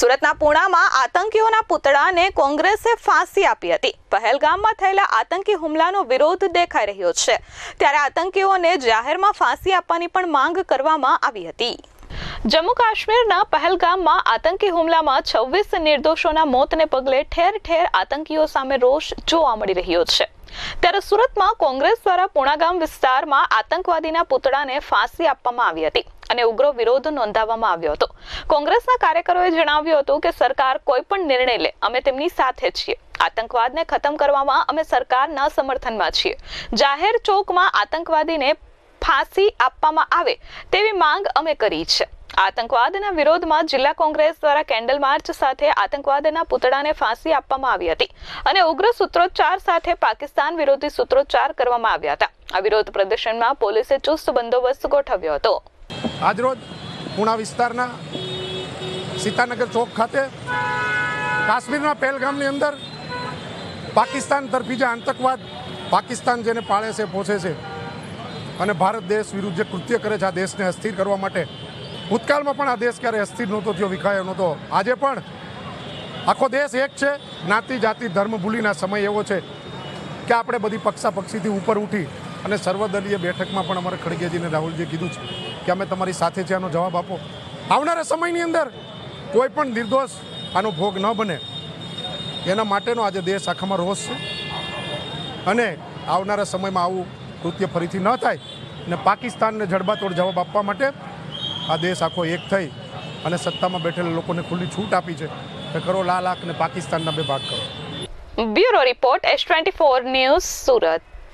સુરતના પુણામાં આતંકીઓના પુતળાને કોંગ્રેસે ફાંસી આપી હતી. પહેલગામમાં થયેલા આતંકી હુમલાનો વિરોધ દેખાઈ રહ્યો છે. ત્યારે આતંકીઓને જાહેરમાં ફાંસી આપવાની પણ માંગ કરવામાં આવી હતી. જમ્મુ કાશ્મીરના પહેલગામમાં આતંકી હુમલામાં છવ્વીસ નિર્દોષોના મોતને પગલે ઠેર ઠેર આતંકીઓ સામે રોષ જોવા મળી રહ્યો છે. ત્યારે સુરતમાં કોંગ્રેસ દ્વારા પુણાગામ વિસ્તારમાં આતંકવાદીના પુતળાને ફાંસી આપવામાં આવી હતી. અને ઉગ્ર વિરોધ નોંધાવવામાં આવ્યો હતો. કોંગ્રેસના કાર્યકરોએ જણાવ્યું હતું કે સરકાર કોઈ પણ નિર્ણય લે, અમે તેમની સાથે છીએ. આતંકવાદને ખતમ કરવામાં અમે સરકારના સમર્થનમાં છીએ. જાહેર ચોકમાં આતંકવાદીને ફાંસી આપવામાં આવે તેવી માંગ અમે કરી છે. આતંકવાદના વિરોધમાં જિલ્લા કોંગ્રેસ દ્વારા કેન્ડલ માર્ચ સાથે આતંકવાદના પુતળાને ફાંસી આપવામાં આવી હતી અને ઉગ્ર સૂત્રોચ્ચાર સાથે પાકિસ્તાન વિરોધી સૂત્રોચ્ચાર કરવામાં આવ્યા હતા. આ વિરોધ પ્રદર્શનમાં પોલીસે ચુસ્ત બંદોબસ્ત ગોઠવ્યો હતો. આજરોજ પુણા વિસ્તારના સીતાનગર ચોક ખાતે કાશ્મીરના પહેલગામની અંદર પાકિસ્તાન તરફી જે આતંકવાદ પાકિસ્તાન જેને પાળે છે, પોષે છે અને ભારત દેશ વિરુદ્ધ જે કૃત્ય કરે છે, આ દેશને અસ્થિર કરવા માટે. ભૂતકાળમાં પણ આ દેશ ક્યારે અસ્થિર નહોતો થયો, વિખાયો નહોતો. આજે પણ આખો દેશ એક છે જ્ઞાતિ જાતિ ધર્મ ભૂલીના સમય એવો છે કે આપણે બધી પક્ષા પક્ષીથી ઉપર ઉઠી અને સર્વદલીય બેઠકમાં પણ અમારે ખડગેજીને રાહુલજીએ કીધું છે કે અમે તમારી સાથે છે, આનો જવાબ આપો. આવનારા સમયની અંદર કોઈ પણ નિર્દોષ આનો ભોગ ન બને. એના માટેનો આજે દેશ આખામાં રોષ છે. અને આવનારા સમયમાં આવું કૃત્ય ફરીથી ન થાય અને પાકિસ્તાનને જડબાતોડ જવાબ આપવા માટે આ દેશ આખો એક થઈ અને સત્તામાં બેઠેલા લોકોને ખુલ્લી છૂટ આપી છે કે કરો લાલ આંખ ને પાકિસ્તાનના બે ભાગ કરો. Bureau report S twenty four news Surat.